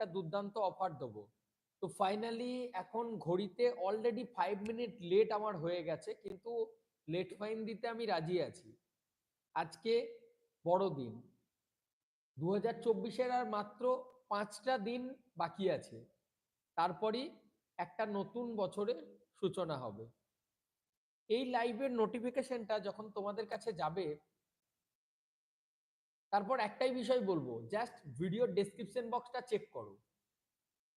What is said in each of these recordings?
একটা দুর্দান্ত অফার দেবো। তো ফাইনালি এখন ঘড়িতে অলরেডি ফাইভ মিনিট লেট আমার হয়ে গেছে, কিন্তু লেট ফাইন দিতে আমি রাজি আছি। আজকে বড় দিন। দু হাজার চব্বিশের আর মাত্র পাঁচটা দিন বাকি আছে। তারপরই একটা নতুন বছরের সূচনা হবে। এই লাইভের নোটিফিকেশনটা যখন তোমাদের কাছে যাবে তারপর একটাই বিষয় বলব জাস্ট ভিডিও ডেসক্রিপশন বক্সটা চেক করো।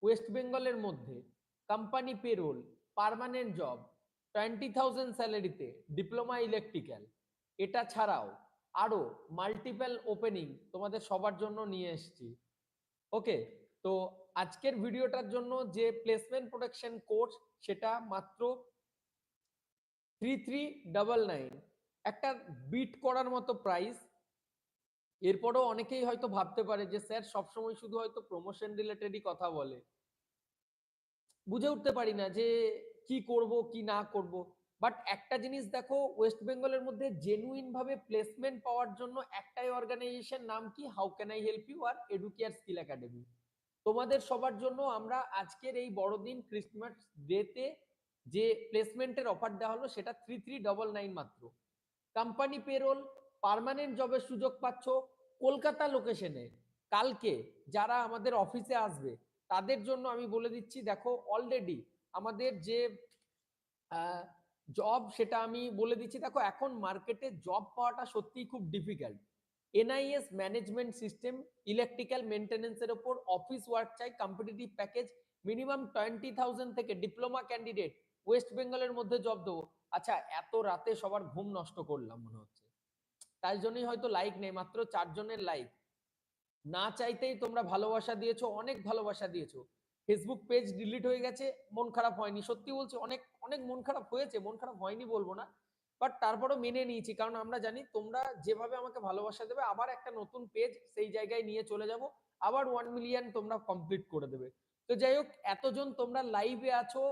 ওয়েস্ট বেঙ্গলের মধ্যে company payroll permanent job twenty thousand স্যালারিতে diploma electrical এটা ছাড়াও আরও মাল্টিপল ওপেনিং তোমাদের সবার জন্য নিয়ে এসেছি। ওকে তো আজকের ভিডিওটার জন্য যে প্লেসমেন্ট প্রোটেকশন কোর্স সেটা মাত্র থ্রি থ্রি ডাবল নাইন একটা বিট করার মতো প্রাইস এরপরও অনেকেই হয়তো ভাবতে পারে যে, স্যার, সবসময় শুধু হয়তো প্রমোশন রিলেটেডই কথা বলে। বুঝে উঠতে পারি না যে, কি করব, কি না করব। বাট একটা জিনিস দেখো ওয়েস্ট বেঙ্গলের মধ্যে জেনুইন ভাবে প্লেসমেন্ট পাওয়ার জন্য একটাই অর্গানাইজেশন নাম কি? How can I help you R Educare skill academy তোমাদের সবার জন্য আমরা আজকের এই বড়দিন ক্রিসমাস ডেতে যে প্লেসমেন্টের অফার দেওয়া হলো, সেটা থ্রি থ্রি ডবল নাইন মাত্র। কোম্পানি পেরোল পার্মানেন্ট জবের সুযোগ পাচ্ছ কলকাতা লোকেশনে কালকে যারা আমাদের অফিসে আসবে, তাদের জন্য আমি বলে দিচ্ছি, দেখো অলরেডি আমাদের যে জব সেটা আমি বলে দিচ্ছি, দেখো এখন মার্কেটে জব পাওয়াটা সত্যিই খুব difficult NIS management system electrical মেনটেন্যান্সের ওপর অফিস ওয়ার্ক চাই competitive package minimum twenty thousand থেকে ডিপ্লোমা ক্যান্ডিডেট ওয়েস্ট বেঙ্গলের মধ্যে জব দেবো। আচ্ছা এত রাতে সবার ঘুম নষ্ট করলাম মনে হচ্ছে। তাই জন্যই হয়তো লাইক নেই, মাত্র চারজনের লাইক না চাইতেই তোমরা ভালোবাসা দিয়েছ, অনেক ভালোবাসা দিয়েছ। ফেসবুক পেজ ডিলিট হয়ে গেছে, মন খারাপ হয়নি। সত্যি বলছি, অনেক অনেক মন খারাপ হয়েছে, মন খারাপ হয়নি বলব না। বাট তারপরও মেনে নিয়েছি, কারণ আমরা জানি তোমরা যেভাবে আমাকে ভালোবাসা দেবে, আবার একটা নতুন পেজ সেই জায়গায় নিয়ে চলে যাব, আবার ওয়ান মিলিয়ন তোমরা কমপ্লিট করে দেবে। তো যাই হোক, এতজন তোমরা লাইভে আছো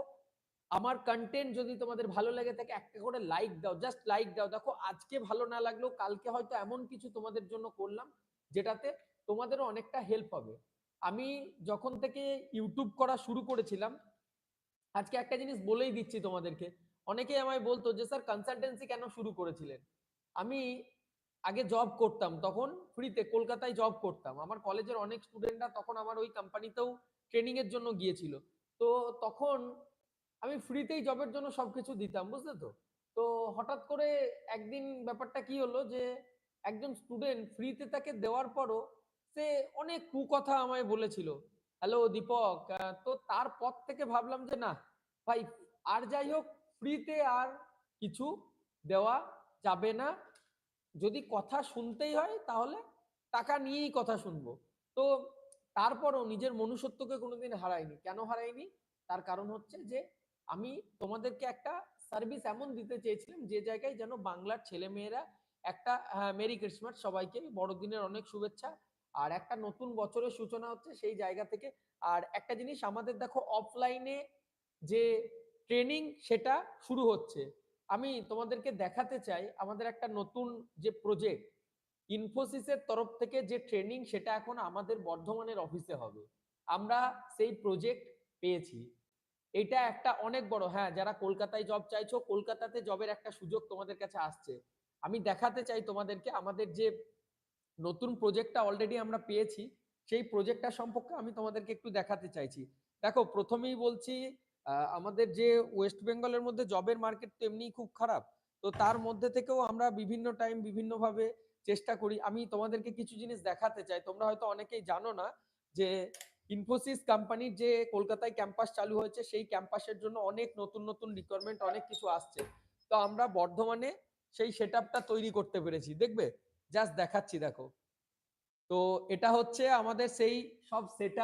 আমার কন্টেন্ট যদি তোমাদের ভালো লেগে থাকে, একটা করে লাইক দাও জাস্ট লাইক দাও। দেখো, আজকে ভালো না লাগলেও কালকে হয়তো এমন কিছু তোমাদের জন্য করলাম, যেটাতে তোমাদেরও অনেকটা হেল্প হবে। আমি যখন থেকে ইউটিউব করা শুরু করেছিলাম, আজকে একটা জিনিস বলেই দিচ্ছি তোমাদেরকে। অনেকেই আমায় বলতো যে, স্যার কনসালটেন্সি কেন শুরু করেছিলেন? আমি আগে জব করতাম, তখন ফ্রিতে কলকাতায় জব করতাম। আমার কলেজের অনেক স্টুডেন্টরা তখন আমার ওই কোম্পানিতেও ট্রেনিং এর জন্য গিয়েছিল। তো তখন আমি ফ্রিতেই জবের জন্য সবকিছু দিতাম, বুঝলে তো? তো হঠাৎ করে একদিন ব্যাপারটা কি হলো যে, একজন স্টুডেন্ট ফ্রিতে তাকে দেওয়ার পরও সে অনেক কুকথা আমায় বলেছিল। হ্যালো দীপক তো তারপর থেকে ভাবলাম যে, না, ভাই, আর যাই হোক ফ্রিতে আর কিছু দেওয়া যাবে না। যদি কথা শুনতেই হয়, তাহলে টাকা নিয়েই কথা শুনব। তো তারপরও নিজের মনুষ্যত্বকে কোনোদিন হারাইনি। কেন হারাইনি? তার কারণ হচ্ছে যে আমি তোমাদেরকে একটা সার্ভিস এমন দিতে চেয়েছিলাম যে জায়গায় যেন বাংলার ছেলে মেয়েরা একটা মেরি ক্রিসমাস সবাইকে, বড়দিনের অনেক শুভেচ্ছা। আর একটা নতুন বছরের সূচনা হচ্ছে সেই জায়গা থেকে। আর একটা জিনিস আমাদের দেখো অফলাইনে যে ট্রেনিং সেটা শুরু হচ্ছে। আমি তোমাদেরকে দেখাতে চাই আমাদের একটা নতুন যে প্রজেক্ট ইনফোসিসের তরফ থেকে যে ট্রেনিং সেটা এখন আমাদের বর্ধমানের অফিসে হবে। আমরা সেই প্রজেক্ট পেয়েছি। এটা একটা অনেক বড় হ্যাঁ যারা কলকাতায় জব চাইছো, কলকাতাতে জবের একটা সুযোগ তোমাদের কাছে আসছে। আমি দেখাতে চাই তোমাদেরকে, আমাদের যে নতুন প্রজেক্টটা অলরেডি আমরা পেয়েছি, সেই প্রজেক্টটা সম্পর্কে আমি তোমাদেরকে একটু দেখাতে চাইছি। দেখো, প্রথমেই বলছি আমাদের যে ওয়েস্ট বেঙ্গলের মধ্যে জবের মার্কেট তো এমনিই খুব খারাপ। তো তার মধ্যে থেকেও আমরা বিভিন্ন টাইম বিভিন্নভাবে চেষ্টা করি। আমি তোমাদেরকে কিছু জিনিস দেখাতে চাই। তোমরা হয়তো অনেকেই জানো না যে ইনফোসিস কোম্পানির যে কলকাতায় ক্যাম্পাস চালু হয়েছে, সেই ক্যাম্পাসের জন্য অনেক নতুন নতুন রিকোয়ারমেন্ট অনেক কিছু আসছে। তো আমরা বর্ধমানে সেই সেট তৈরি করতে পেরেছি। দেখবে? জাস্ট দেখাচ্ছি, দেখো। তো এটা হচ্ছে আমাদের সেই সব সেট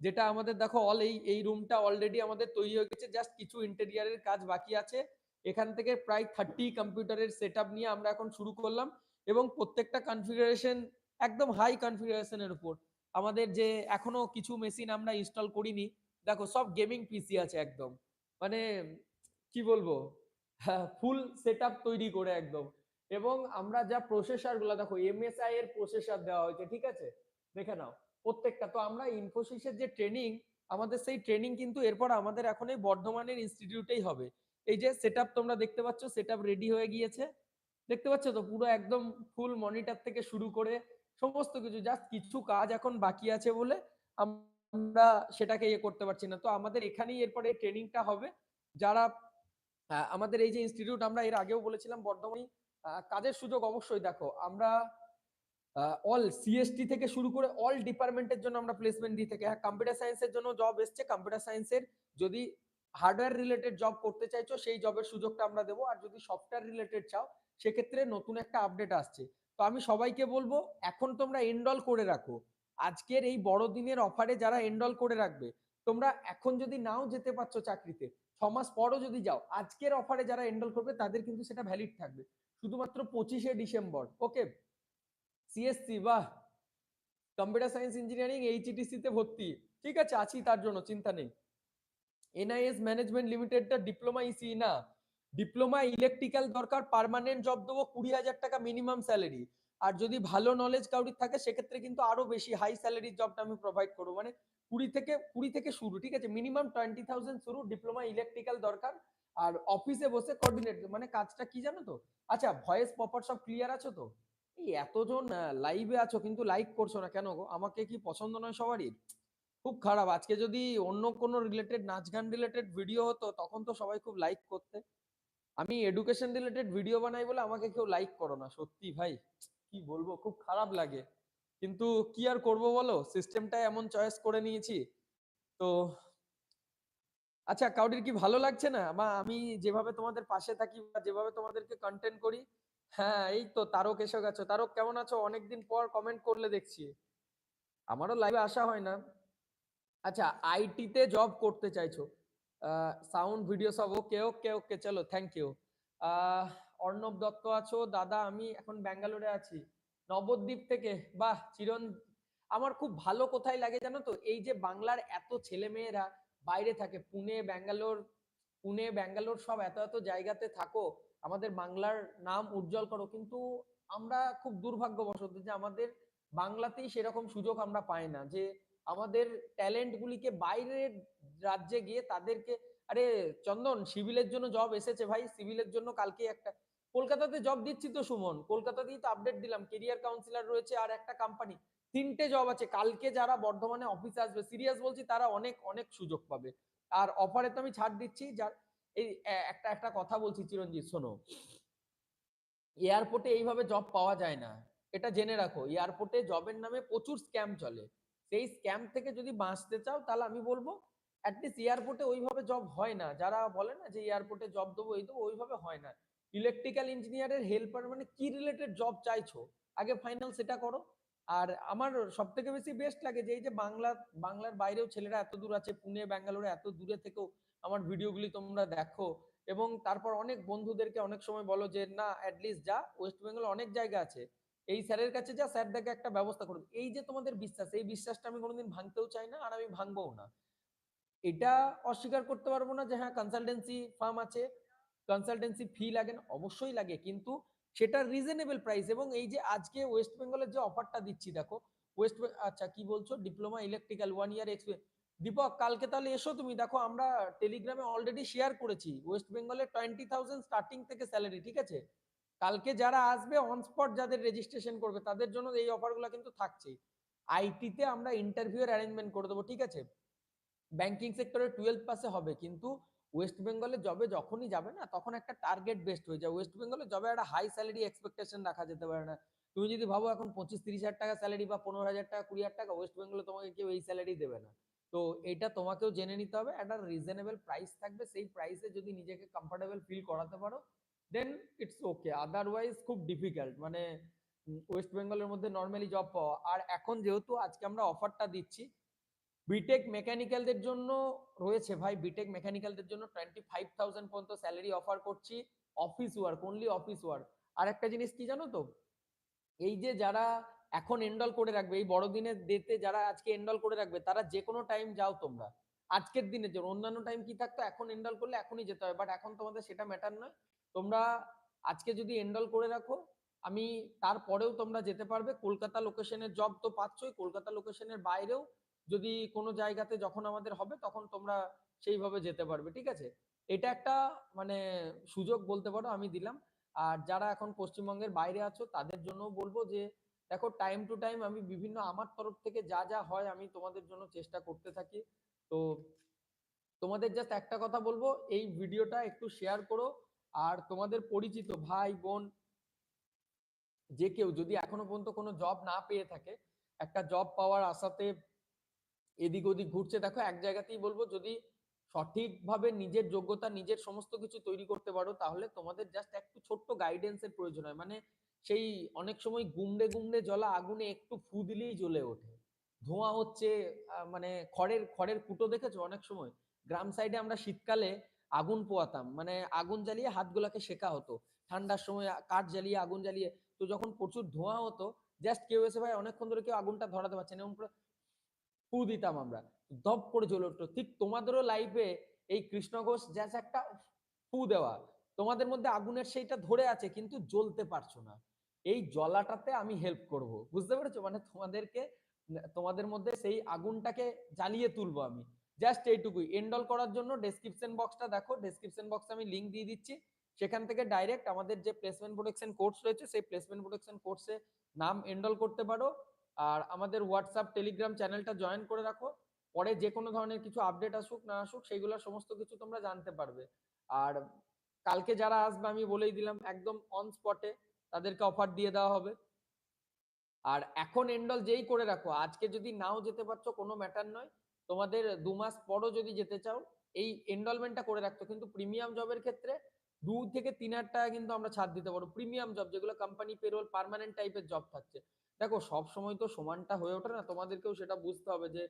যেটা আমাদের, দেখো অল এই এই রুমটা অলরেডি আমাদের তৈরি হয়ে গেছে। জাস্ট কিছু ইন্টেরিয়ারের কাজ বাকি আছে। এখান থেকে প্রায় থার্টি কম্পিউটারের সেট নিয়ে আমরা এখন শুরু করলাম এবং প্রত্যেকটা কনফিগারেশন একদম হাই কনফিগারেশনের উপর। আমাদের যে এখনও কিছু মেশিন আমরা ইনস্টল করিনি, দেখো সব গেমিং পিসি আছে একদম। মানে কি বলব? ফুল সেট তৈরি করে একদম। এবং আমরা যা প্রসেসারগুলো, দেখো এমএসআই এর প্রসেসার দেওয়া হয়েছে, ঠিক আছে? দেখে নাও, প্রত্যেকটা। তো আমরা ইনফোসিসের যে ট্রেনিং আমাদের সেই ট্রেনিং কিন্তু এরপর আমাদের এখন এই বর্ধমানের ইনস্টিটিউটেই হবে। এই যে সেট তোমরা দেখতে পাচ্ছ সেট রেডি হয়ে গিয়েছে। দেখতে পাচ্ছ তো পুরো একদম ফুল মনিটর থেকে শুরু করে সমস্ত কিছু জাস্ট কিছু কাজ এখন বাকি আছে বলে আমরা সেটাকে ইয়ে করতে পারছি না। তো আমাদের এখানেই এরপরে ট্রেনিংটা হবে। যারা আমাদের এই যে ইনস্টিটিউট আমরা এর আগেও বলেছিলাম, বর্ধমানে কাজের সুযোগ অবশ্যই দেখো। আমরা অল সিএসটি থেকে শুরু করে অল ডিপার্টমেন্টের জন্য আমরা প্লেসমেন্ট দিয়ে থাকি। হ্যাঁ কম্পিউটার সায়েন্সের জন্য জব এসছে। কম্পিউটার সায়েন্সের যদি হার্ডওয়্যার রিলেটেড জব করতে চাইছো, সেই জবের সুযোগটা আমরা দেবো। আর যদি সফটওয়্যার রিলেটেড চাও, সেক্ষেত্রে নতুন একটা আপডেট আসছে। তো আমি সবাইকে বলব, এখন তোমরা এনরোল করে রাখো। আজকের এই বড়দিনের অফারে যারা এনরোল করে রাখবে, তোমরা এখন যদি নাও যেতে পারছ চাকরিতে, ছ মাস পরও যদি যাও, আজকের অফারে যারা এনরোল করবে, তাদের কিন্তু সেটা ভ্যালিড থাকবে। শুধুমাত্র পঁচিশে ডিসেম্বর ওকে সিএসসি বাহ! কম্পিউটার সায়েন্স ইঞ্জিনিয়ারিং এইচটিসি তে ভর্তি। ঠিক আছে, আছি তার জন্য, চিন্তা নেই। এনআইএস ম্যানেজমেন্ট লিমিটেডটা ডিপ্লোমা ইসি না। ডিপ্লোমা ইলেকট্রিক্যাল দরকার পার্মানেন্ট জব দেবো, কুড়ি হাজার টাকা মিনিমাম স্যালারি আর যদি ভালো নলেজ কাউরির থাকে, সেক্ষেত্রে কিন্তু আরও বেশি হাই স্যালারির জবটা আমি প্রোভাইড করব। মানে কুড়ি থেকে কুড়ি থেকে শুরু, ঠিক আছে? মিনিমাম টোয়েন্টি থাউজেন্ড শুরু ডিপ্লোমা ইলেকট্রিক্যাল দরকার। আর অফিসে বসে কোঅর্ডিনেট মানে কাজটা কি জানো তো? আচ্ছা ভয়েস প্রপার সব ক্লিয়ার আছো তো? এই এতজন লাইভে আছো, কিন্তু লাইক করছ না কেন গো? আমাকে কি পছন্দ নয় সবারই? খুব খারাপ। আজকে যদি অন্য কোনো রিলেটেড নাচ গান রিলেটেড ভিডিও হতো, তখন তো সবাই খুব লাইক করতে। আমি এডুকেশন রিলেটেড ভিডিও বানাই বলে আমাকে কেউ লাইক করো না, সত্যি ভাই। কি বলব, খুব খারাপ লাগে। কিন্তু কি আর করব বলো? সিস্টেমটা এমন চয়েস করে নিয়েছি। তো আচ্ছা কাউডির কি ভালো লাগছে না? মা আমি যেভাবে তোমাদের পাশে থাকি বা যেভাবে তোমাদেরকে কন্টেন্ট করি হ্যাঁ এই তো তারক এসে গেছো তারক, কেমন আছো? অনেকদিন পর কমেন্ট করলে দেখছি। আমারও লাইভে আসা হয় না। আচ্ছা আইটিতে জব করতে চাইছো। সাউন্ড ভিডিও সব ওকে ওকে ওকে চলো থ্যাংক ইউ অর্ণব দত্ত আছো, দাদা, আমি এখন ব্যাঙ্গালোরে আছি। নবদ্বীপ থেকে, বাহ, চিরন, আমার খুব ভালো কোথায় লাগে জানো তো? এই যে বাংলার এত ছেলে মেয়েরা বাইরে থাকে, পুনে, ব্যাঙ্গালোর পুনে, ব্যাঙ্গালোর সব এত এত জায়গাতে থাকো, আমাদের বাংলার নাম উজ্জ্বল করো, কিন্তু আমরা খুব দুর্ভাগ্যবশত যে আমাদের বাংলাতেই সেরকম সুযোগ আমরা পাই না, যে আমাদের ট্যালেন্টগুলিকে বাইরের রাজ্যে গিয়ে তাদেরকে, আরে চন্দন, সিভিলের জন্য জব এসেছে ভাই, সিভিলের জন্য কালকে একটা, কলকাতাতে জব দিচ্ছি তো সুমন, কলকাতাতেই তো আপডেট দিলাম কেরিয়ার কাউন্সিলর রয়েছে আর একটা কোম্পানি তিনটে জব আছে, কালকে যারা বর্ধমানে অফিসে আসবে সিরিয়াস বলছি তারা অনেক অনেক সুযোগ পাবে, আর অফারে তো আমি ছাড় দিচ্ছি, যার, এই একটা একটা কথা বলছি চিরঞ্জিত, শোনো এয়ারপোর্টে এইভাবে জব পাওয়া যায় না, এটা জেনে রাখো এয়ারপোর্টে জবের নামে প্রচুর স্ক্যাম চলে, সেই স্ক্যাম থেকে যদি বাঁচতে চাও তাহলে আমি বলব অ্যাটলিস্ট এয়ারপোর্টে ওইভাবে জব হয় না। যারা বলে না যে এয়ারপোর্টে জব দেবো, এই দেবো, ওইভাবে হয় না। ইলেকট্রিক্যাল ইঞ্জিনিয়ারের হেল্পার মানে কি রিলেটেড জব চাইছো? আগে ফাইনাল সেটা করো। আর আমার সব থেকে বেশি বেস্ট লাগে যে এই যে বাংলা, বাংলার বাইরেও ছেলেরা এত দূর আছে, পুনে, ব্যাঙ্গালোরে এত দূরে থেকেও আমার ভিডিওগুলি তোমরা দেখো। এবং তারপর অনেক বন্ধুদেরকে অনেক সময় বলো যে, না অ্যাটলিস্ট যা ওয়েস্ট বেঙ্গল অনেক জায়গা আছে। এই স্যারের কাছে যা, স্যার দেখে একটা ব্যবস্থা করুন এই যে তোমাদের বিশ্বাস, এই বিশ্বাসটা আমি কোনোদিন ভাঙতেও চাই না, আর আমি ভাঙবও না। এটা অস্বীকার করতে পারব না যে হ্যাঁ কনসালটেন্সি ফার্ম আছে কনসালটেন্সি ফি লাগে না, অবশ্যই লাগে। কিন্তু সেটা রিজনেবল প্রাইস এবং এই যে আজকে ওয়েস্ট বেঙ্গলের যে অফারটা দিচ্ছি, দেখো ওয়েস্ট আচ্ছা কি বলছো? Diploma electrical one year experience Deepak, কালকে তাহলে এসো তুমি। দেখো, আমরা টেলিগ্রামে অলরেডি শেয়ার করেছি। ওয়েস্ট বেঙ্গলে টোয়েন্টি থাউজেন্ড স্টার্টিং থেকে স্যালারি ঠিক আছে? কালকে যারা আসবে অন স্পট যাদের রেজিস্ট্রেশন করবে, তাদের জন্য এই অফারগুলো কিন্তু থাকছে আইটিতে আমরা ইন্টারভিউর অ্যারেঞ্জমেন্ট করে দেবো, ঠিক আছে? ব্যাংকিং সেক্টরে টুয়েলভ পাসে হবে, কিন্তু ওয়েস্ট বেঙ্গলে জবে যখনই যাবে না, তখন একটা টার্গেট বেস্ট হয়ে যায়। ওয়েস্ট বেঙ্গলে জবে একটা হাই স্যালারি এক্সপেকটেশন রাখা যেতে পারে না। তুমি যদি ভাবো এখন পঁচিশ তিরিশ হাজার টাকা স্যালারি বা পনেরো হাজার টাকা, কুড়ি হাজার টাকা ওয়েস্ট বেঙ্গলে তোমাকে কেউ এই স্যালারি দেবে না। তো এটা তোমাকেও জেনে নিতে হবে, একটা রিজনেবল প্রাইস থাকবে। সেই প্রাইসে যদি নিজেকে কমফোর্টেবল ফিল করাতে পারো দেন ইটস ওকে আদারওয়াইজ খুব ডিফিকাল্ট মানে ওয়েস্ট বেঙ্গলের মধ্যে নর্মালি জব পাওয়া। আর এখন যেহেতু আজকে আমরা অফারটা দিচ্ছি বিটেক মেকানিক্যালদের জন্য রয়েছে ভাই বিটেক মেকানিক্যালদের জন্য টোয়েন্টি ফাইভ থাউজেন্ড পর্যন্ত স্যালারি অফার করছি। Office work only office work আর একটা জিনিস কি জানো তো? এই যে যারা এখন এনরোল করে রাখবে, এই বড়দিনের ডেতে যারা আজকে এনরোল করে রাখবে, তারা যে কোনো টাইম যাও তোমরা। আজকের দিনের জন্য, অন্যান্য টাইম কি থাকতো? এখন এনরোল করলে এখনই যেতে হবে বাট এখন তোমাদের সেটা ম্যাটার নয়। তোমরা আজকে যদি এনরোল করে রাখো, আমি তারপরেও তোমরা যেতে পারবে। কলকাতা লোকেশনের জব তো পাচ্ছই, কলকাতা লোকেশনের বাইরেও যদি কোনো জায়গাতে যখন আমাদের হবে, তখন তোমরা সেইভাবে যেতে পারবে, ঠিক আছে? এটা একটা মানে সুযোগ বলতে পারো, আমি দিলাম। আর যারা এখন পশ্চিমবঙ্গের বাইরে আছো, তাদের জন্য বলব যে, দেখো টাইম টু টাইম আমি বিভিন্ন, আমার তরফ থেকে যা যা হয়, আমি তোমাদের জন্য চেষ্টা করতে থাকি। তো, তোমাদের জাস্ট একটা কথা বলব, এই ভিডিওটা একটু শেয়ার করো। আর তোমাদের পরিচিত ভাই, বোন, যে কেউ যদি এখনও পর্যন্ত কোনো জব না পেয়ে থাকে, একটা জব পাওয়ার আশাতে এদিক ওদিক ঘুরছে, দেখো এক জায়গাতেই বলব যদি সঠিকভাবে নিজের যোগ্যতা, নিজের সমস্ত কিছু তৈরি করতে পারো, তাহলে তোমাদের জাস্ট একটু ছোট্ট গাইডেন্সের প্রয়োজন হয়। মানে সেই অনেক সময় গুমড়ে গুমড়ে জলা আগুনে একটু ফু দিলেই জ্বলে ওঠে। ধোঁয়া হচ্ছে মানে খড়ের খড়ের কুটো দেখেছ অনেক সময়? গ্রাম সাইডে আমরা শীতকালে আগুন পোয়াতাম। মানে আগুন জ্বালিয়ে হাতগুলাকে শেখা হতো। ঠান্ডার সময় কাঠ জ্বালিয়ে, আগুন জ্বালিয়ে, তো যখন প্রচুর ধোঁয়া হতো জাস্ট কেউ এসে ভাই অনেকক্ষণ ধরে কেউ আগুনটা ধরাতে পারছে না। এরকম ফু দিতাম আমরা। দপ করে জ্বলে উঠতো। ঠিক তোমাদেরও লাইফে এই কৃষ্ণ ঘোষ জাস্ট একটা ফু দেওয়া। তোমাদের মধ্যে আগুনের সেইটা ধরে আছে, কিন্তু জ্বলতে পারছ না। এই জ্বলাটাতে আমি হেল্প করব। বুঝতে পেরেছ? মানে তোমাদেরকে, তোমাদের মধ্যে সেই আগুনটাকে জ্বালিয়ে তুলবো আমি। জাস্ট এইটুকুই। এন্ডল করার জন্য ডেসক্রিপশন বক্সটা দেখো। ডেসক্রিপশন বক্সে আমি লিঙ্ক দিয়ে দিচ্ছি। সেখান থেকে ডাইরেক্ট আমাদের যে প্লেসমেন্ট প্রোটেকশন কোর্স রয়েছে, সেই প্লেসমেন্ট প্রোটেকশন কোর্সে নাম এনরোল করতে পারো। আর আমাদের হোয়াটসঅ্যাপ টেলিগ্রাম চ্যানেলটা জয়েন করে রাখো। পরে যে কোনো ধরনের কিছু আপডেট আসুক, না আসুক সেইগুলো সমস্ত কিছু তোমরা জানতে পারবে। আর কালকে যারা আসবে, আমি বলেই দিলাম, একদম অন স্পটে তাদেরকে অফার দিয়ে দেওয়া হবে। আর এখন এন্ডল যেই করে রাখো, আজকে যদি নাও যেতে পারছ, কোনো ম্যাটার নয়। তোমাদের দু মাস পরও যদি যেতে চাও, এই এনরোলমেন্টটা করে রাখতো। কিন্তু প্রিমিয়াম জবের ক্ষেত্রে দু থেকে তিন হাজার টাকা কিন্তু আমরা ছাড় দিতে পারব। প্রিমিয়াম জব যেগুলো কোম্পানি পেরোল পার্মানেন্ট টাইপের জব থাকছে। দেখো, সব সময় তো সমানটা হয়ে ওঠে না। তোমাদেরকেও সেটা বুঝতে হবে যে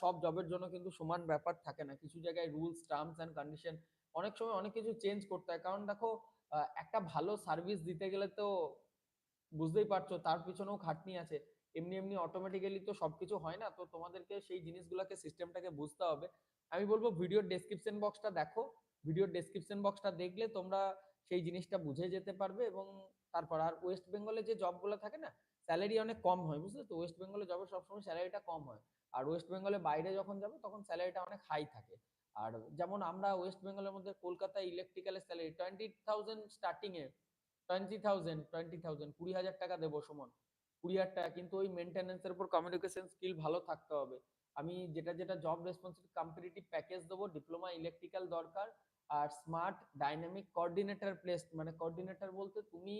সব জবের জন্য কিন্তু সমান ব্যাপার থাকে না। কিছু জায়গায় রুলস টার্মস অ্যান্ড কন্ডিশন অনেক সময় অনেক কিছু চেঞ্জ করতে হয়। কারণ দেখো একটা ভালো সার্ভিস দিতে গেলে তো বুঝতেই পারছ, তার পিছনেও খাটনি আছে। এমনি এমনি অটোমেটিক্যালি তো সবকিছু হয় না। তো তোমাদেরকে সেই জিনিসগুলোকে সিস্টেমটাকে বুঝতে হবে। আমি বলব ভিডিওর ডেসক্রিপশন বক্সটা দেখো। ভিডিওর ডেসক্রিপশন বক্সটা দেখলে তোমরা সেই জিনিসটা বুঝে যেতে পারবে এবং তারপর আর ওয়েস্ট বেঙ্গলে যে জবগুলো থাকে না স্যালারি অনেক কম হয়, বুঝলে তো? ওয়েস্ট বেঙ্গলে জবে সবসময় স্যালারিটা কম হয়। আর ওয়েস্ট বেঙ্গলে বাইরে যখন যাবে, তখন স্যালারিটা অনেক হাই থাকে। আর যেমন আমরা ওয়েস্ট বেঙ্গলের মধ্যে কলকাতা ইলেকট্রিক্যালের স্যালারি টোয়েন্টি থাউজেন্ড স্টার্টিং এ টোয়েন্টি থাউজেন্ড টোয়েন্টি থাউজেন্ড কুড়ি হাজার টাকা দেবো সমান। কুড়ি হাজার টাকা, কিন্তু ওই মেনটেন্যান্সের উপর কমিউনিকেশন স্কিল ভালো থাকতে হবে। আমি যেটা যেটা জব রেসপন্সিবিলিটি কম্পিটিটিভ প্যাকেজ দেবো ডিপ্লোমা ইলেকট্রিক্যাল দরকার। আর স্মার্ট ডাইনামিক কোঅর্ডিনেটর প্লেস মানে কোঅর্ডিনেটর বলতে তুমি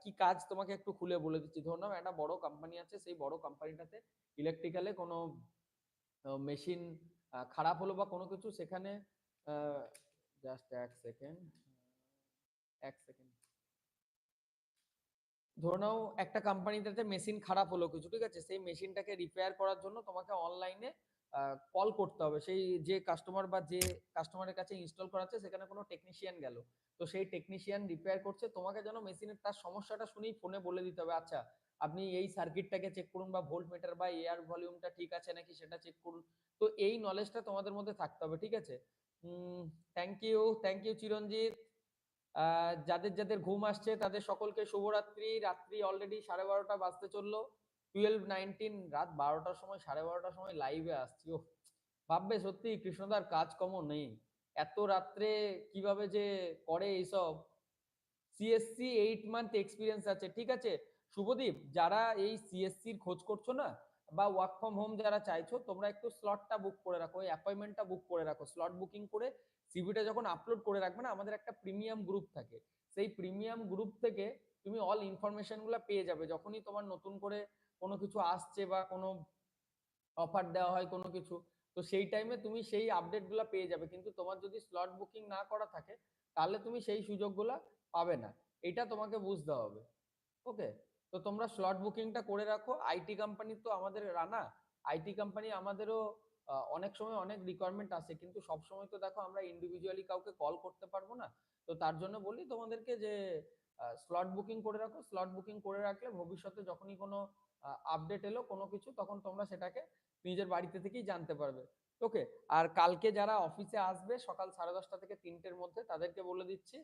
কি কাজ তোমাকে একটু খুলে বলে দিচ্ছি। ধরো নাও, একটা বড় কোম্পানি আছে, সেই বড় কোম্পানিটাতে ইলেকট্রিক্যালে কোনো মেশিন খারাপ হলো বা কোনো কিছু সেখানে জাস্ট এক সেকেন্ড এক সেকেন্ড ধরে নাও, একটা কোম্পানিটাতে মেশিন খারাপ হলো কিছু, ঠিক আছে? সেই মেশিনটাকে রিপেয়ার করার জন্য তোমাকে অনলাইনে কল করতে হবে। সেই যে কাস্টমার বা যে কাস্টমারের কাছে ইনস্টল করাচ্ছে সেখানে কোনো টেকনিশিয়ান গেল। তো সেই টেকনিশিয়ান রিপেয়ার করছে, তোমাকে যেন মেশিনের তার সমস্যাটা শুনেই ফোনে বলে দিতে হবে আচ্ছা আপনি এই সার্কিটটাকে চেক করুন বা ভোল্ট মিটার বা এয়ার ভলিউমটা ঠিক আছে নাকি সেটা চেক করুন? তো এই নলেজটা তোমাদের মধ্যে থাকতে হবে, ঠিক আছে? Thank you thank you Chiranjit যাদের যাদের ঘুম আসছে, তাদের সকলকে শুভরাত্রি। রাত্রি অলরেডি সাড়ে বারোটা বাজতে চলল। টুয়েলভ নাইনটিন রাত বারোটার সময়, সাড়ে বারোটার সময় লাইভে আসছি। ও ভাববে সত্যি কৃষ্ণদার কাজকর্ম নেই। এত রাত্রে কীভাবে যে করে এইসব? সিএসসি এইট মান্থ এক্সপিরিয়েন্স আছে, ঠিক আছে? শুভদীপ, যারা এই সিএসসির খোঁজ করছ না, বা ওয়ার্ক ফ্রম হোম যারা চাইছো, তোমরা একটু স্লটটা বুক করে রাখো, এই অ্যাপয়েন্টমেন্টটা বুক করে রাখো। স্লট বুকিং করে সিভিটা যখন আপলোড করে রাখবে না, আমাদের একটা প্রিমিয়াম গ্রুপ থাকে। সেই প্রিমিয়াম গ্রুপ থেকে তুমি অল ইনফরমেশনগুলো পেয়ে যাবে। যখনই তোমার নতুন করে কোনো কিছু আসছে বা কোনো অফার দেওয়া হয়, কোনো কিছু, তো সেই টাইমে তুমি সেই আপডেটগুলো পেয়ে যাবে। কিন্তু তোমার যদি স্লট বুকিং না করা থাকে, তাহলে তুমি সেই সুযোগগুলো পাবে না। এটা তোমাকে বুঝতে হবে। ওকে তো তোমরা স্লট বুকিংটা করে রাখো। আইটি কোম্পানি তো আমাদের রানা। আইটি কোম্পানি আমাদেরও অনেক সময় অনেক রিকোয়ারমেন্ট আসে। কিন্তু সব সময় তো দেখো আমরা ইন্ডিভিজুয়ালি কাউকে কল করতে পারব না। তো তার জন্য বলি তোমাদেরকে যে স্লট বুকিং করে রাখো। স্লট বুকিং করে রাখলে ভবিষ্যতে যখনই কোনো আপডেট এলো, কোনো কিছু, তখন তোমরা সেটাকে নিজের বাড়িতে থেকেই জানতে পারবে। ওকে আর কালকে যারা অফিসে আসবে, সকাল সাড়ে দশটা থেকে তিনটের মধ্যে, তাদেরকে বলে দিচ্ছি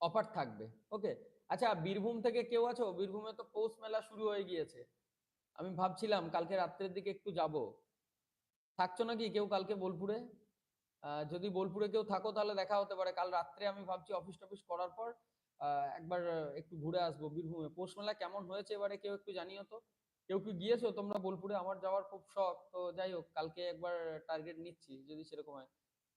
অফার থাকবে। ওকে আচ্ছা বীরভূম থেকে কেউ আছো? বীরভূমে তো পৌষ মেলা শুরু হয়ে গিয়েছে। আমি ভাবছিলাম কালকে রাত্রের দিকে একটু যাব। থাকছো নাকি কেউ কালকে বোলপুরে? যদি বোলপুরে কেউ থাকো, তাহলে দেখা হতে পারে। কাল রাত্রে আমি ভাবছি অফিস টফিস করার পর একবার একটু ঘুরে আসব বীরভূমে। পৌষ মেলা কেমন হয়েছে এবারে কেউ একটু জানিও তো? কেউ কি গিয়েছো? তোমরা বোলপুরে? আমার যাওয়ার খুব শখ। তো যাই হোক, কালকে একবার টার্গেট নিচ্ছি যদি সেরকম হয়।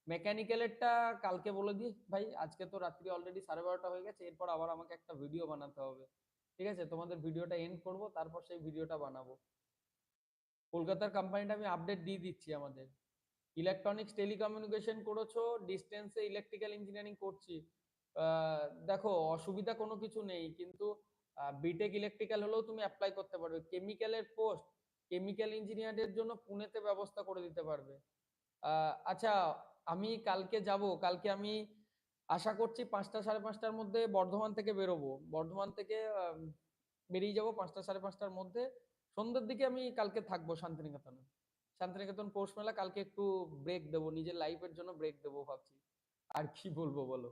মেকানিক্যালেরটা কালকে বলে দিই ভাই। আজকে তো রাত্রি অলরেডি সাড়ে বারোটা হয়ে গেছে। এরপর আবার আমাকে একটা ভিডিও বানাতে হবে। ঠিক আছে? তোমাদের ভিডিওটা এন্ড করব, তারপর সেই ভিডিওটা বানাবো। কলকাতার কোম্পানিটা আমি আপডেট দিয়ে দিচ্ছি আমাদের। ইলেকট্রনিক্স টেলিকমিউনিকেশন করেছ ডিস্টেন্সে ইলেকট্রিক্যাল ইঞ্জিনিয়ারিং করছি। দেখো, অসুবিধা কোনো কিছু নেই, কিন্তু বিটেক ইলেকট্রিক্যাল হলেও তুমি অ্যাপ্লাই করতে পারবে। কেমিক্যালের পোস্ট কেমিক্যাল ইঞ্জিনিয়ারের জন্য পুনেতে ব্যবস্থা করে দিতে পারবে। আচ্ছা আমি কালকে যাব, কালকে আমি আশা করছি পাঁচটা সাড়ে পাঁচটার মধ্যে বর্ধমান থেকে বেরোবো। বর্ধমান থেকে বেরিয়ে যাব পাঁচটা সাড়ে পাঁচটার মধ্যে। সন্ধ্যের দিকে আমি কালকে থাকব শান্তিনিকেতনে। শান্তিনিকেতন পৌষ মেলা কালকে একটু ব্রেক দেবো, নিজের লাইফের জন্য ব্রেক দেবো ভাবছি। আর কি বলব বলো?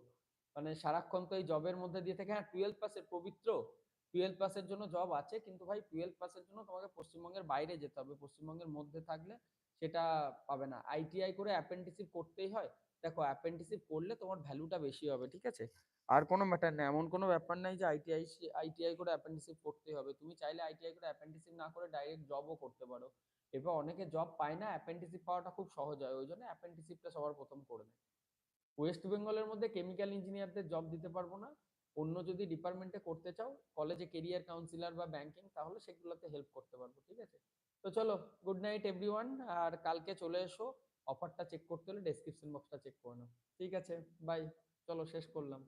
মানে সারাক্ষণ তো এই জবের মধ্যে দিয়ে থেকে। হ্যাঁ টুয়েলভ পাসের পবিত্র টুয়েলভ পাসের জন্য জব আছে, কিন্তু ভাই টুয়েলভ পাসের জন্য তোমাকে পশ্চিমবঙ্গের বাইরে যেতে হবে। পশ্চিমবঙ্গের মধ্যে থাকলে সেটা পাবে না। আইটিআই করে অ্যাপ্রেন্টিসিপ করতেই হয়। দেখো অ্যাপ্রেন্টিসিপ করলে তোমার ভ্যালুটা বেশি হবে, ঠিক আছে? আর কোনো ম্যাটার নেই এমন কোনো ব্যাপার নাই যে আইটিআই আইটিআই করে অ্যাপ্রেন্টিসিপ করতেই হবে। তুমি চাইলে আইটিআই করে অ্যাপ্রেন্টিসিপ না করে ডাইরেক্ট জবও করতে পারো। এবার অনেকে জব পায় না অ্যাপ্রেন্টিসিপ পাওয়াটা খুব সহজ হয়, ওই জন্য অ্যাপ্রেন্টিসিপটা সবার প্রথম করে নেয়। ওয়েস্ট বেঙ্গলের মধ্যে কেমিক্যাল ইঞ্জিনিয়ারদের জব দিতে পারব না। অন্য যদি ডিপার্টমেন্টে করতে চাও কলেজে কেরিয়ার কাউন্সিলর বা ব্যাংকিং তাহলে সেগুলোতে হেল্প করতে পারব, ঠিক আছে? তো চলো গুড নাইট এভরিওয়ান আর কালকে চলে এসো। অফারটা চেক করতে হলে ডেসক্রিপশন বক্সটা চেক করে নাও। ঠিক আছে বাই চলো, শেষ করলাম।